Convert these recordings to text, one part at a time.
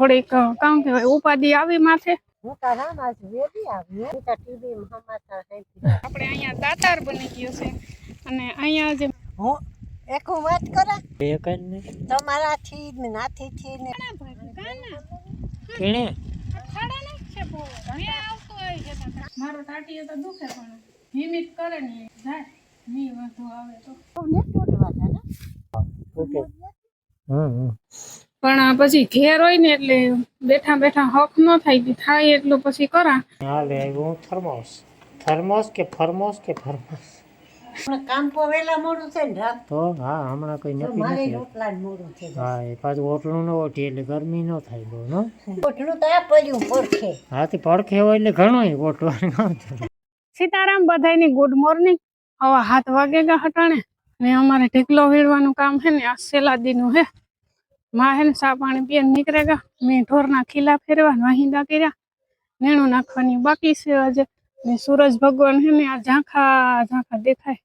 થોડીક કામ કહેવાય ઉપાધિ આવી માથે. આપણે અહીંયા દાતાર બની ગયો છે. અને અહીંયા જે હું એક હું વાત કરા? એ કઈ નહીં તમારાથી ને નાથીથી ને. કેણે? મારો ટાટીએ તો દુખે પણ હિમિત કરે ને જાય ની વધુ આવે તો. ને તોડવા ને. ઓકે. હમ હમ. પણ પછી ઘેર હોય ને એટલે બેઠા બેઠા હક ન થાય થાય એટલું પછી કરા. હાલે હું થર્મોસ. થર્મોસ કે ફર્મોસ કે ફર્મોસ? કામ પર વેલા મોડું છે ને તો હા હમણાં કઈ તો મારે રોટલા મોડું છે હા એ પાછું ઓટલું ન ઓઠી એટલે ગરમી ન થાય બહુ નો? ઓટલું તો આ પડ્યું પડખે. હાથી પડખે હોય એટલે ઘણું ઓટવાનું સીતારામ બધાયની ગુડ મોર્નિંગ હવા હાથ વાગે ગા હટાણે. ને અમારે ઢીકલો વીણવાનું કામ હે ને આ સેલાદીનું હે. માં હે ને સા પાણી પીએ નીકળે ગયા. મેં ઢોરના ખીલા ફેરવા વાહિંદા કર્યા. નેણું નાખવાની બાકી છે આજે. ને સૂરજ ભગવાન હે ને આ ઝાંખા ઝાંખા દેખાય.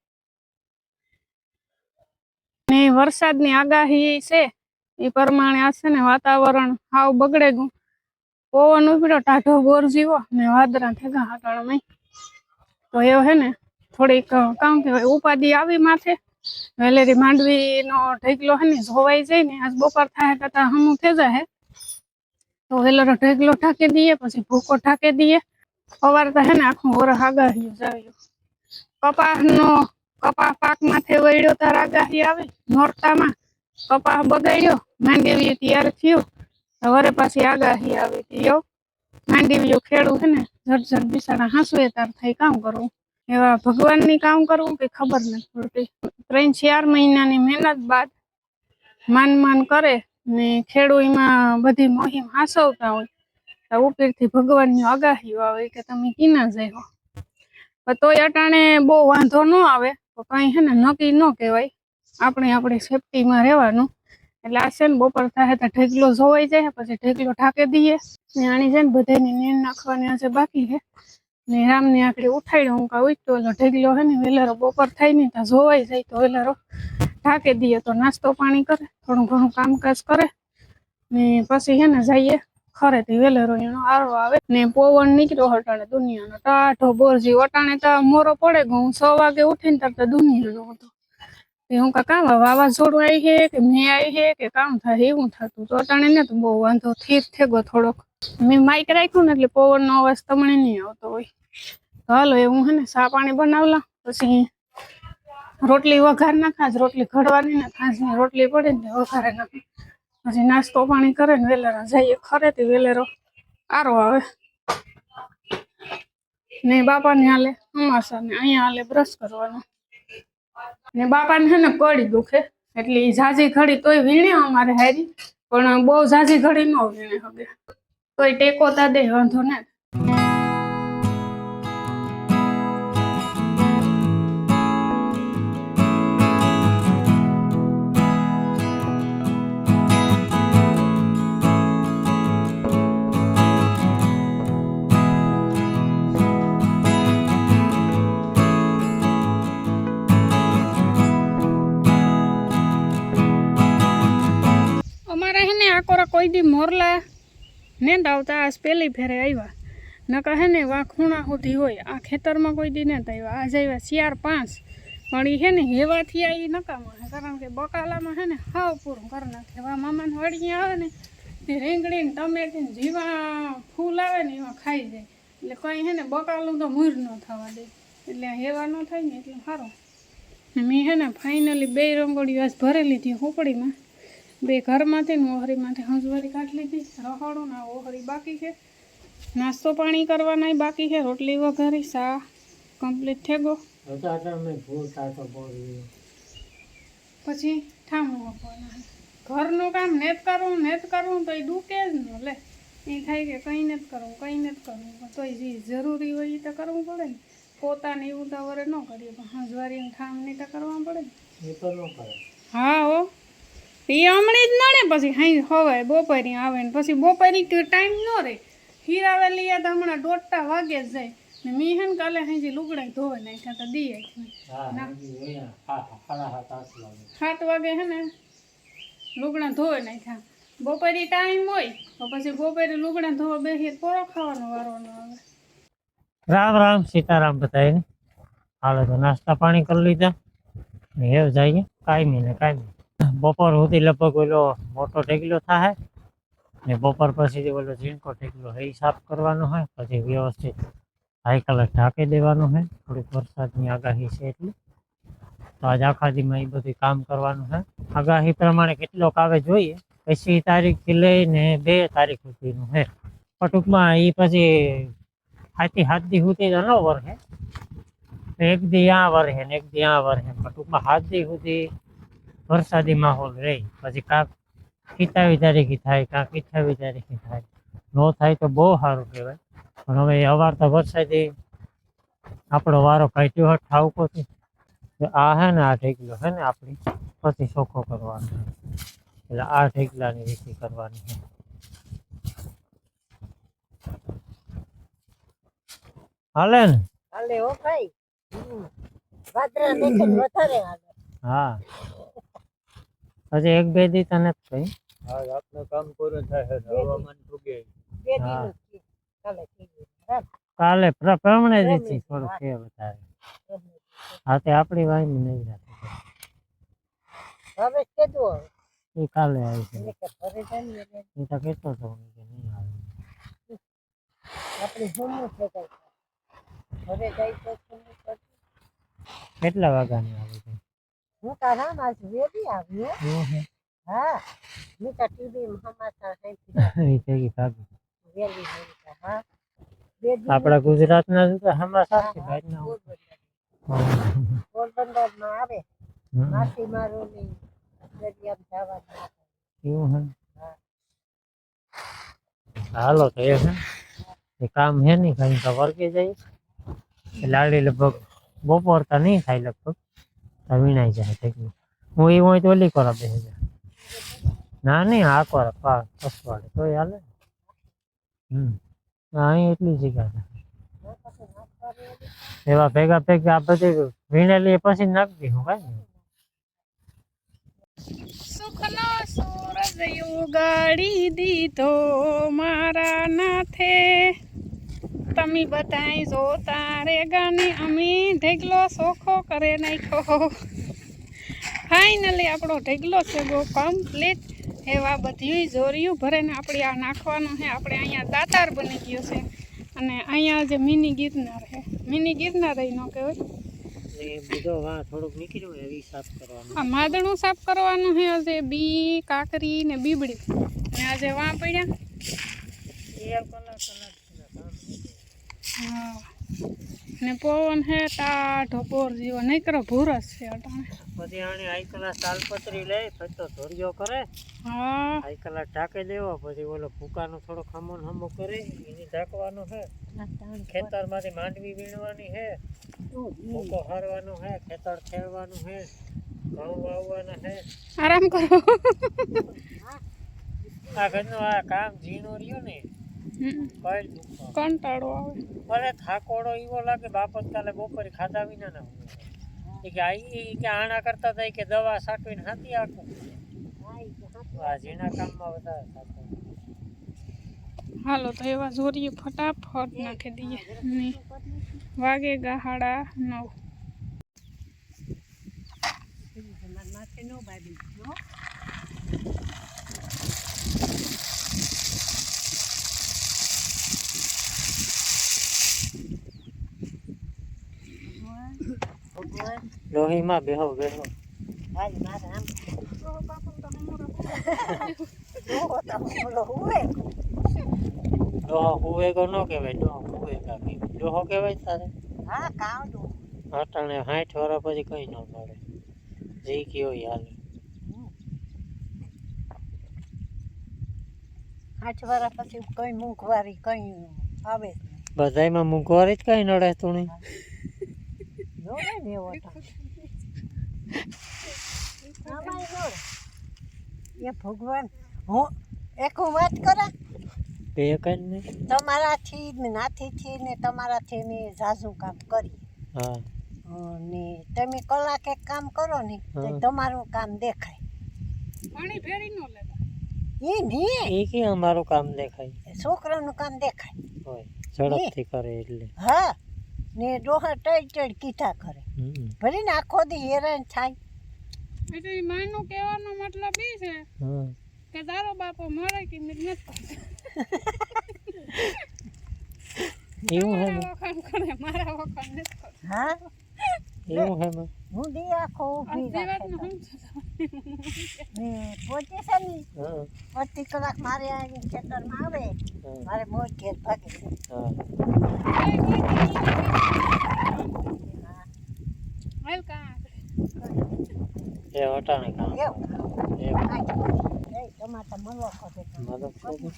ને વરસાદની આગાહી છે. એ પ્રમાણે આ છે ને વાતાવરણ હાવ બગડે ગયું. પવન ઉપડ્યો, ટાઢો બોર જીવો ને વાદરા ઠેગા હટાણમાં તો એવો હે ને થોડીક કામ કહેવાય, ઉપાધિ આવી માથે. વેલેરી માંડવીનો ઢેકલો હે ને, જોવાઈ જાય ને, આજ બપોર થાય કરતા હમું થઈ જાય તો વેલેરો ઢેકલો ઢાંકી દઈએ, પછી ભૂકો ઢાંકી દઈએ. સવારે તો હે ને આખું વરસ આગાહી જાવ્યું કપાસનો કપાસ પાક માથે વળ્યો તાર આગાહી આવી, નોરતામાં કપાસ બગાડ્યો માંડવી તૈયાર થયું. સવારે પાછી આગાહી આવી હતી યો માંડવીઓ ખેડું છે ને ઝટ ઝટ બિસાડા હાંસવે તાર થઈ કામ કરવું એવા ભગવાનની કામ કરવું કે ખબર નથી પડતી. ત્રણ, ચાર મહિનાની મહેનત બાદ માન માન કરે ને ખેડૂ એમાં બધી મોહિમ હાસવતા હોય, તો ઉપરથી ભગવાનની આગાહી આવે કે તમે કીના જઈ પણ તોય અટાણે બહુ વાંધો ન આવે, તો કઈ હે ને નક્કી ન કહેવાય. આપણે આપણી સેફટીમાં રહેવાનું. એટલે આ છે ને બપોર થાય તો ઢેકલો જોવાઈ જાય, પછી ઢેકલો ઠાકે દઈએ ને આની છે ને બધાની નીણ નાખવાની આજે બાકી છે. ને રામને આકડી ઉઠાડ્યો હું કા તો ઓલો ઢેકલો હે ને, વેલારો બપોર થાય ને ત્યાં જોવાઈ જાય તો વેલારો ઢાંકી દઈએ તો નાસ્તો પાણી કરે, થોડું ઘણું કામકાજ કરે ને પછી હે ને જઈએ તે વેલેરો એનો આરો આવે ને પવન નીકળ્યો હટાણે દુનિયાનો ટાઢો બોરજી વટાણે તો મોરો પડે ગયો. હું છ વાગે ઉઠીને તરત દુનિયાનો હતો. હું કા કામ વાવાઝોડું આવી છે કે મેં આવી છે કે કામ થાય એવું થતું? તો અટાણે ને તો બહુ વાંધો, થીર થેગો થોડોક. મેં માઇક રાખ્યું ને એટલે પવનનો અવાજ તમને નહીં આવતો હોય. હાલો એવું હે ને સા પાણી બનાવલા, પછી રોટલી વઘાર ના ખાસ રોટલી ઘડવાની ને ખાંસની રોટલી પડે ને વઘારે નાખી. પછી નાસ્તો પાણી કરે ને વેલેરા જઈએ, ખરે તે વેલેરો આરો આવે. ને બાપાને હાલે અમાસા ને અહીંયા હાલે બ્રશ કરવાનો. ને બાપાને હે ને કડી દુખે, એટલે ઝાઝી ઘડી તોય વીણે અમારે હારી, પણ બહુ ઝાઝી ઘડી ન વીણે હવે તોય ટેકો તા દે વાંધો ને અમારે હે ને આકોરા કોઈ દી મોરલા નેંદ આવતા આજ પહેલી ફેરે આવ્યા નકા હે ને વા ખૂણા સુધી હોય. આ ખેતરમાં કોઈ દી નેંદ આવ્યા આજ આવ્યા ચાર પાંચ. પણ એ હે ને હેવાથી આ નકામાં કારણ કે બકાલામાં હે ને હાવ પૂરું કરી નાખે. વા મામાને વળી આવે ને, તે રીંગણી ને ટમેટી ને જીવા ફૂલ આવે ને એમાં ખાઈ જાય. એટલે કંઈ હે ને બકાલું તો મૂર ન થવા દે. એટલે હેવા ન થાય ને એટલે સારું મેં હે ને ફાઇનલી બે રંગોળી આજ ભરેલી હતી હોપડીમાં. બે ઘરમાંથી ને ઓહરીમાંથી હંસવારી કાઢી લીધી. રહોડું ને ઓહરી બાકી છે. નાસ્તો પાણી કરવાના બાકી છે. રોટલી વઘારી સા કમ્પ્લીટ થઈ ગયો. પછી ઠામું આપવાના ઘરનું કામ નેત કરવું નેત કરવું તો એ ડૂકે જ ન લે. એ થાય કે કંઈ નથી કરવું કંઈ નથી કરવું તો જે જરૂરી હોય એ તો કરવું પડે ને. પોતાને વરે ન કરીએ પણ હંસવારી ઠામની તો કરવા પડે ને. એ તો ન કરે. હા હો. એ હમણાં જ નડે પછી હાઈ હવે બપોરી આવે ને પછી બપોરી ટાઈમ ન રહે હીરાવેલી યાદ હમણાં દોઢતા વાગે જ જાય. ને મી હે ને કાલે હાજી લુગડા ધોવે નાખ્યા તો દી લાગે સાત વાગે. હે ને લુગડા ધોવે નાખ્યા. બપોરી ટાઈમ હોય તો પછી બપોરે લુગડા ધોવા બેસીએ તો પોરો ખાવાનો વારો ન આવે. રામ રામ સીતારામ બધાને હાલો તો નાસ્તા પાણી કરી લીધા ને એવું જઈએ. કાયમી ને કાયમી. બપોર સુધી લગભગ ઓલો મોટો ઢેગલો થાય ને બપોર પછી ઓલો ઝીણકો ઢેગલો એ સાફ કરવાનો હોય પછી વ્યવસ્થિત હાઈ કલર ઢાંકી દેવાનું હોય થોડીક વરસાદની આગાહી છે એટલે. તો આજ આખા દીમાં એ બધું કામ કરવાનું છે આગાહી પ્રમાણે કેટલોક આવે જોઈએ. પછી તારીખથી લઈને બે તારીખ સુધીનું છે પણ ટૂંકમાં એ પછી હાથી હાથ દી સુધી તો ન વરસે એક દી આ વરસે ને એક દી આ વરસે પણ ટૂંકમાં હાથ દી સુધી વરસાદી માહોલ રહે. પછી કાંક કિતાવી તારીખે થાય કાંક અઠ્યાવીસ તારીખે થાય. ન થાય તો બહુ સારું કહેવાય. પણ હવે અવાર તો વરસાદી આપણો વારો કાઢ્યો હટ ઠાવકો છે તો આ હે ને આ ઢેકલો હે ને આપણી પછી ચોખ્ખો કરવાનો. એટલે આ ઢેકલાની રીતે કરવાની છે હાલે ને? હાલે હો ભાઈ. હમ. વાદળા દેખે ને વધારે હાલે. હા. હજી એક બે દી તને જ કહી આપણું કામ પૂરું થાય છે હવામાન બે હા. કાલે થઈ પ્રમાણે જ છે થોડુંક કે વધારે. હા તે આપણી વાઈ નહીં રાખી. હવે કીધું એ કાલે આવી છે. ને એ તો કહેતો તો કે નહીં આવે. આપણે જમવું છે કઈ? ઘરે જાય તો. કેટલા વાગ્યાની આવે છે? હું તારા આજ વેલી આવી હો. એવું છે હા મેં તો ટીવી માં સમાચાર સાંભળ્યા. એ ભેગી ભાગી વેલી હોય તો હા બે દિવસ આપણા ગુજરાતના તો સમાચાર હા, છે હા, બહારના પોરબંદર. હા. પોરબંદરમાં આવે હમ. માસી મારું ની દરિયામાં જવાનું એવું હે હા. હાલો તો એ છે એ કામ હે નહીં કઈ તો વર્ગે જાય એટલે આડી લગભગ બપોર તો નહીં થાય લગભગ તો વીણાઈ જાય થઈ હું એ હોય તો ઓલી કરો બે હજાર. ના નહીં આ કરો પા પસવાડે તો હાલે. હમ. અહીં એટલી જગ્યા એવા ભેગા ભેગા આ બધી વીણેલી પછી નાખી હું કાંઈ નહીં. સુખનો સૂરજ ઉગાડી દીધો મારા નાથે. તમે બધાય જોતા રે ગાને અમે ઢેગલો સોખો કરે નાખ્યો. ફાઇનલી આપણો ઢેગલો બહુ કમ્પ્લીટ એવા બધી જોરિયું ભરેને આપણે આ નાખવાનું છે. આપણે અહીંયા દાતાર બની ગયો છે. અને અહીંયા જે મિની ગિરનાર છે. મિની ગિરનાર ન કહેવાય. માદણું સાફ કરવાનું છે આજે બી કાકરી ને બીબડી. અને આજે વાં પડ્યા. હા. ને પવન હે ટાઢો પોર જેવો નીકળો ભૂરસ છે અટાણે. પછી આને આઈકલા તાલપત્રી લે પછી તો ધોરિયો કરે. હા. આઈકલા ઢાંકી દેવો પછી ઓલો ભૂકાનો થોડો ખમો ને હમો કરે એને ઢાંકવાનું છે ખેતરમાંથી માંડવી વીણવાની છે ભૂકો હારવાનો છે ખેતર ખેડવાનું છે ઘઉં વાવવાના છે આરામ કરો. આ ઘરનું આ કામ ઝીણો રહ્યું ને. કંટાળો આવે. અરે થાકોડો એવો લાગે બાપત કાલે બપોરે ખાધા વિના ના હોય. એ કે આઈ કે આણા કરતા થાય કે દવા સાટવીને હાથી આખું આ ઝીણા કામમાં વધારે થાકો. હાલો તો એવા જોરીએ ફટાફટ નાખી દઈએ. ને વાગે ગાહાડા નવ. તમારે માથે નો હો. બેહો બેહો. ડોહો તો ઓલો હુવે. કો ન કહેવાય ડોહો હુવે કા કે ડોહો કહેવાય તારે? હા કાવડું અટાણે સાઠ વર્ષ પછી કઈ ન મળે. જે કયો હાલે આઠ વર્ષ પછી કંઈ મૂંઘવારી કંઈ આવે બધાયમાં મૂંઘવારી જ કઈ નડે તું નહીં. એ ભગવાન હું એક હું વાત કરા? બે કઈ નહીં તમારાથી ને નાથીથી ને તમારાથી મેં ઝાઝું કામ કરી. હા. ને તમે કલાક એક કામ કરો ને તો તમારું કામ દેખાય. પાણી ફેરી ન લેતા. એ નહીં. એ કે અમારું કામ દેખાય. છોકરાનું કામ દેખાય. હોય ઝડપથી કરે એટલે. હા. ને ડોહા ટળ ટળ કીધા કરે. ભલે ને આખો દી હેરાન થાય. એટલે માનું કહેવાનો મતલબ એ છે કે તારો બાપો મરે કે નથી એવું હે મારા વખાણ કરે મારા વખાણ નથી કરતા. હા? એવું હે હું દી આખો આ ઊભી જીવાતનું ને છે કલાક મારે અહીં ખેતરમાં આવે. મારે મોજ ઘેર ભાગે છે. હા. હાલ કાં? એ વટાણે એવું? એ. ટમાટા મળવા ખોટે મદદ કરી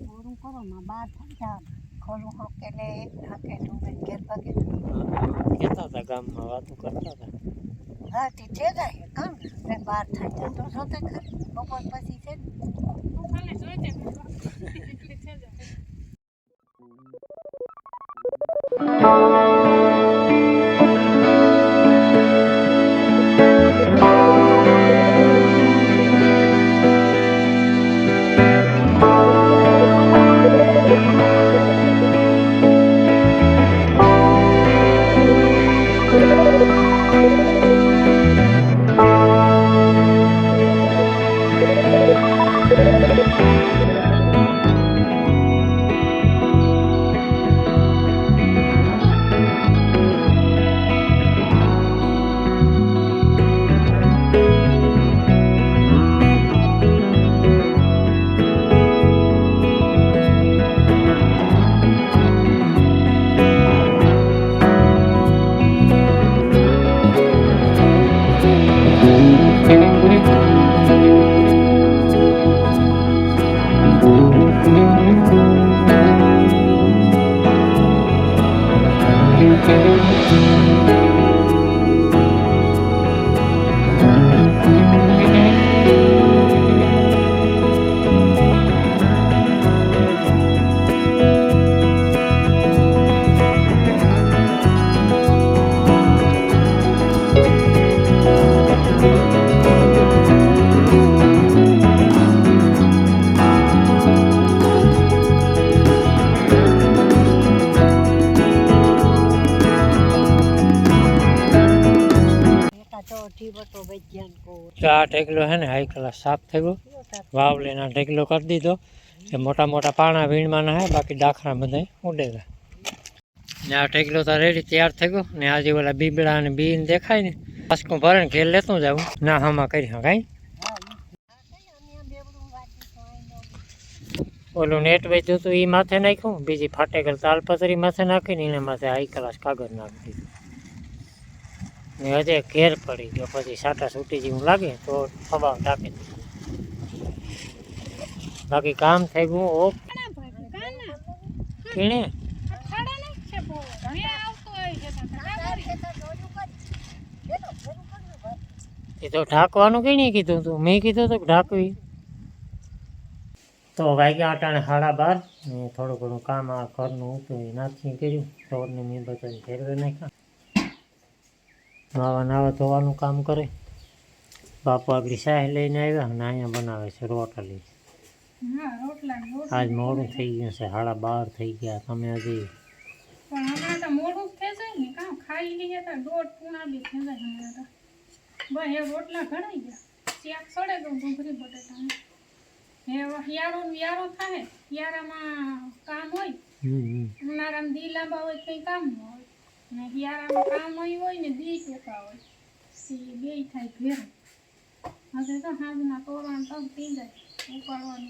પૂરું કરો માં બાર જા ખોલું હોકે લે નાકે ડૂબે ઘેર ભાગે. કહેતા હતા ગામમાં વાતો કરતા હતા? હા તે છે જાય કામ ને બાર થાય છે તો સોતે બપોર પછી છે ને તું ખાલી એટલી છે જ. એકા તો આ ઢેકલો છે ને હાઈ ક્લાસ સાફ થઈ ગયો વાવલીના ઢેકલો કરી દીધો એ મોટા મોટા પાણા વીણવાના હે બાકી ડાખરા બધા ઉડેલા ને આ ઢેકલો તો રેડી તૈયાર થઈ ગયો ને આજે ઓલા બીબડા અને બીન દેખાય ને પાસકું ભરે ને ઘેર લેતું જાવું ના હામાં કરી હા કાંઈ ઓલું નેટ વેચ્યું હતું એ માથે નાખ્યું બીજી ફાટેગલ તાલપત્રી માથે નાખીને એને માથે હાઈ ક્લાસ કાગળ નાખી દીધું ને હજે ઘેર પડી ગયો. પછી સાટા છૂટી જેવું લાગે તો ફબાવ ટાંકી બાકી કામ થઈ ગયું કાના. કીણે? એ તો ઢાંકવાનું કઈ કીધું તું? મેં કીધું તો ઢાંકવી. તો વાગ્યા અટાણે સાડા બાર થોડું ઘણું કામ આ ઘરનું એ નાખી કર્યું. ઢોરને મેં બધાને ફેરવી નાખ્યા. નાવા નાવા ધોવાનું કામ કરે. બાપુ આગળ શાહ લઈને આવ્યા અને અહીંયા બનાવે છે રોટલી. આજ મોડું થઈ ગયું છે સાડા બાર થઈ ગયા. તમે હજી રોટલા ઘડાઈ ગયા. શાક સડે તો બટેટાનું એ યારો યારો થાય. યારામાં કામ હોય. ઉનાળામાં દી લાંબા હોય કંઈ કામ ન હોય. ને હિયારામાં કામ હોય હોય ને દી ટૂંકા હોય એ બે થાય ભેર હવે તો હાજના તોરણ તમ પી જાય ઉપાડવાનું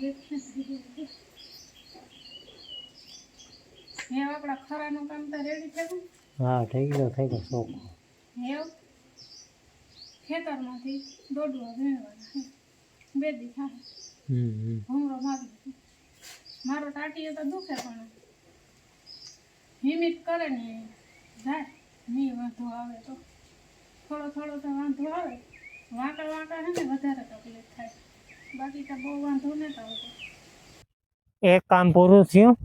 હે આપણા ખરાનું કામ તો રેડી થયું હા થઈ ગયો થઈ ગયો શોખ. હેવ ખેતરમાંથી દોડવા વીણવાના બે દી થાય. હમ હમ. મારો ટાટીએ તો દુખે પણ. હિમિત કરે ને ને નથી એક કામ પૂરું થયું,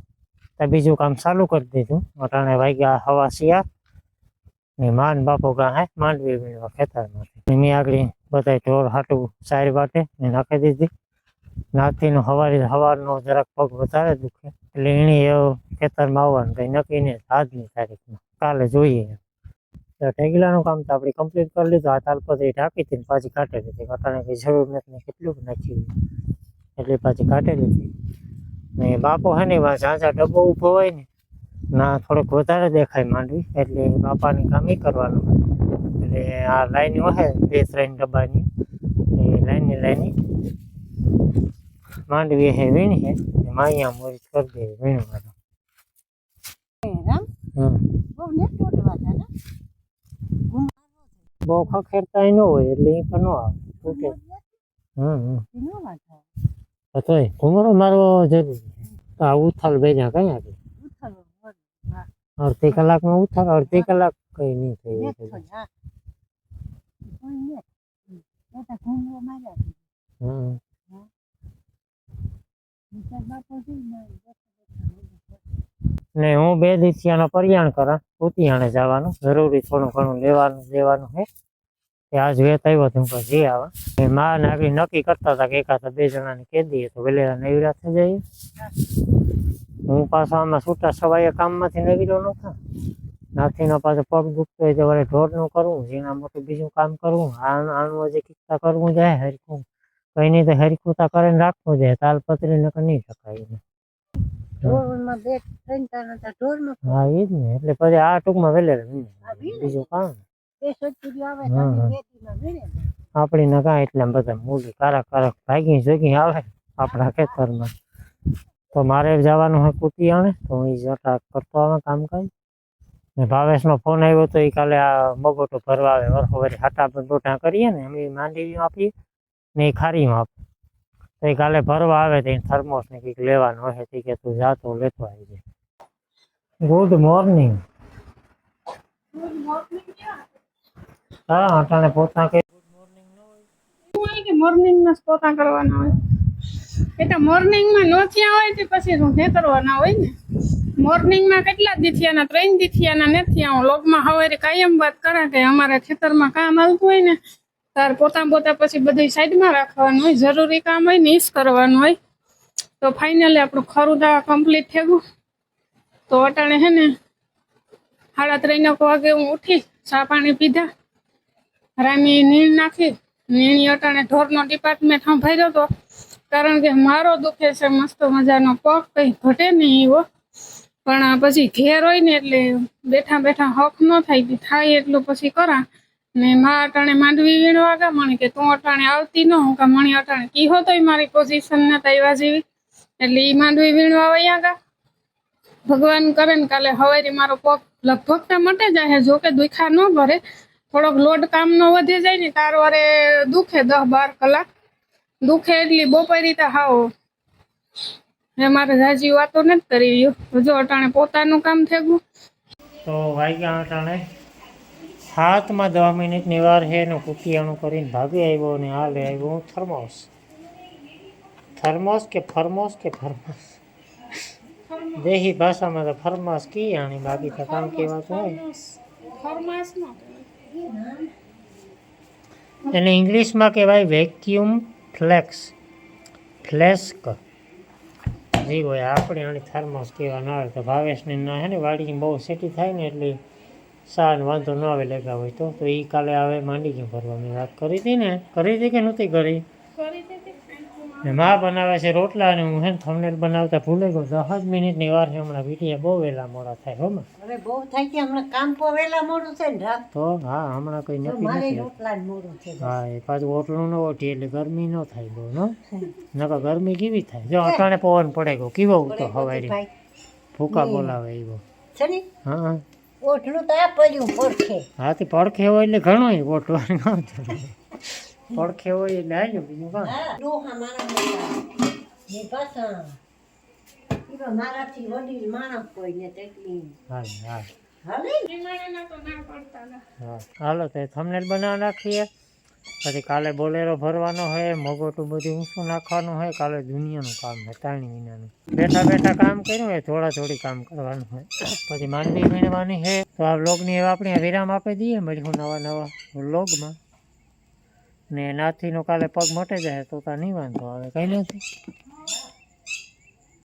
તો બીજું કામ ચાલુ કરી દીધું. અટાણે વાગ્યા હવા શિયા ને માન બાપો ગા હે, માંડવી વીણવા ખેતરમાંથી. ને મેં આગળ બધા ઢોર હાટું સારી વાટે ને નાખી દીધી. નાથીનો સવારે સવારનો જરાક પગ વધારે દુખે. એટલે એણે એવું ખેતરમાં આવવાનું કંઈ નક્કી નહીં, આજની તારીખમાં. કાલે જોઈએ. ઢેગલાનું કામ તો આપણે કમ્પ્લીટ કરી લીધું. આ તાલપત્રી ઢાંકી હતી પાછી કાઢી લીધી. કાંટાને કંઈ જરૂર નથી કેટલું નાખ્યું. એટલે પાછી કાઢી લીધી. ને બાપો હે ને ઝાઝા ડબ્બો ઊભો હોય ને, ના થોડોક વધારે દેખાય માંડવી. એટલે બાપાને કામ ઈ કરવાનું. એટલે આ લાઈન હોય બે ત્રણ ડબ્બાની. એ લાઈનની લાઈન માંડવી હે, વીણી હે. માયા મોરી કરી દે, વીણવાનું. રામ. બહુ ને? બહુ ખખેરતા ન હોય એટલે એ પણ ન આવે. ઓકે નો વાંધો તો ઘુમરો મારવો જરૂરી તો આ ઉથલ બેજા કઈ આગળ ઉથલો અડધી કલાકમાં ઉથલ અડધી કલાક કઈ નહીં થઈ. હા. ને હું બે દિવસિયાનો પરિયાણ કરા, ઉતિયાણે જવાનું. જરૂરી થોડું ઘણું લેવાનું દેવાનું છે કે આજ વેત આવ્યો તો હું જઈ આવા. માં ને આગળ નક્કી કરતા હતા કે એકાદ બે જણાને કહી દઈએ તો વેલેરા નવીરા થઈ જઈએ. હું પાછો આમાં છૂટા સવાય કામમાંથી નવીરો ન થા. નાથીનો પાછો પગ દુખતો હોય તો ઢોરનું કરવું, ઝીણા મોટું બીજું કામ કરવું. આનું હજી કિસ્સા કરવું જાય, હરખું. કઈ નહીં તો હરખુતા કરીને રાખવું જાય, તાલપત્રી ને નહીં શકાય. ઢોરમાં બે ત્રણ ત્રણ હતા ઢોરમાં હા એ જ ને. એટલે પછી આ ટૂંકમાં વેલેરા વીણે. આ વીણે. બીજું કામ. બે સચુરી આવે હા, તમે હા. બેટીમાં વીણે આપણી ના કાંઈ એટલે બધા મૂલી કારક કારક ભાગી જોગી આવે આપણા ખેતરમાં. તો મારે જવાનું હોય કુટી આણે તો હું ઈ જટા કરતો આવે કામ કાજ ને ભાવેશનો ફોન આવ્યો તો એ કાલે આ મગોટો ભરવા આવે વરખો વરી હાટા પર ડોટા કરીએ ને અમે માંડવી આપીએ ને એ ખારીમાં આપે તો કાલે ભરવા આવે તો થર્મોસ ને કંઈક લેવાનું તો કે તું જાતો લેતો આવી ગુડ મોર્નિંગ હા, અટાણે પોતા કે હોય કે મોર્નિંગમાં જ પોતા કરવાના હોય? એટલે મોર્નિંગમાં ન થયા હોય તો પછી શું કરવાના હોય ને? મોર્નિંગમાં કેટલા દીથિયાના, ત્રણ દીથિયાના નથી હું લોગમાં હવે કાયમ વાત કરે કે અમારે ખેતરમાં કામ આવતું હોય ને તાર પોતા પોતા પછી બધી સાઈડમાં રાખવાનું હોય, જરૂરી કામ હોય ને ઈ જ કરવાનું હોય. તો ફાઇનલી આપણું ખરું દાવા કમ્પ્લીટ થઈ ગયું. તો અટાણે હે ને સાડા ત્રણ વાગે હું ઉઠી, ચા પાણી પીધા. રામી નીણ નાખી, નીણી અટાણે ઢોરનો ડિપાર્ટમેન્ટ સંભાળ્યો હતો કારણ કે મારો દુખે છે, મસ્ત મજાનો પગ કંઈ ઘટે નહીં એવો. પણ પછી ઘેર હોય ને એટલે બેઠા બેઠા હક ન થાય થાય એટલું પછી કરા. ને મા અટાણે માંડવી વીણવા ગયા. મને કે, તું અટાણે આવતી ન હું, કે મણી અટાણે કીહો તોય મારી પોઝિશન ને તૈવા જેવી. એટલે ઈ માંડવી વીણવા વયા ગયા. ભગવાન કરે ને કાલે હવારે મારો પગ લગભગ તો મટે જાય. જો કે દુખા ન ભરે. થોડોક લોડ કામ નો વધી જાય ને, તાર વારે દુખે દસ બાર કલાક. દુખે એટલી બપોરી તો હાવ. મેં મારે જાજી વાતો નથી કરી રહ્યો. હજુ અટાણે પોતાનું કામ થઈ ગયું તો વાગ્યા અટાણે. હાથમાં દવા મિનિટની વાર છે એનું કુટિયાણું કરીને ભાગી આવ્યો ને હાલે આવ્યો હું થર્મોસ. થર્મોસ કે ફર્મોસ કે ફર્મોસ? દેહી ભાષામાં તો ફરમાસ કી આણી? બાકી તો કામ કહેવાતું હોય. એને ઇંગ્લિશમાં કહેવાય વેક્યુમ ફ્લેક્સ ફ્લેસ્ક જી હોય આપણે આની થર્મોસ કહેવા ના આવે તો ભાવેશની ના હે ને વાડીની બહુ સેટી થાય ને એટલે સાન વાંધો ન આવે લેગા હોય તો. તો એ કાલે આવે માંડી ગયું ભરવાની મેં વાત કરી હતી ને. કરી હતી કે નહોતી કરી? કરી ને મા બનાવે છે રોટલા અને હું હેન ને થંબનેલ બનાવતા ભૂલે ગયો. દસ મિનિટની વાર છે હમણાં વીટીએ બહુ વહેલા મોડા થાય હો માં. હવે બહુ થાય કે હમણાં કામ પર વહેલા મોડું છે ને રાત. તો હા હમણાં કંઈ નથી નક્કી નથી રોટલા મોડું છે હા એ પાછું ઓટલું ન ઓઠી એટલે ગરમી ન થાય બહુ નો નકર ગરમી કેવી થાય? જો અટાણે પવન પડે ગયો. કેવો તો હવારી. ફૂકા ભૂકા બોલાવે એવો. છે ને? હા. હા ઓઠલું તો આ પડ્યું પડખે. હાથી પડખે હોય એટલે ઘણું ઓટવાનું કામ છે. પડખે હોય એટલે આવ્યું બીજું કામ. હા ડોહા મારા મોટા ને પાછા ઈવા મારાથી વડીલ માણસ કોઈ ને તેટલી. હાલ હા હાલે નિમાણાના તો ના પડતા હતા. હા હાલો તો થંબનેલ બનાવી નાખીએ. પછી કાલે બોલેરો ભરવાનો હોય, મગોટું બધું ઊંચું નાખવાનું હોય, કાલે દુનિયાનું કામ છે ત્રણ મહિનાનું બેઠા બેઠા કામ કર્યું હોય, થોડા થોડી કામ કરવાનું હોય. પછી માંડવી વીણવાની છે તો આ લોગની આપણે વિરામ આપી દઈએ, મળીશું નવા નવા લોગમાં ને નાથીનો કાલે પગ મટે જાય, તો તા નહીં વાંધો આવે, કઈ નથી.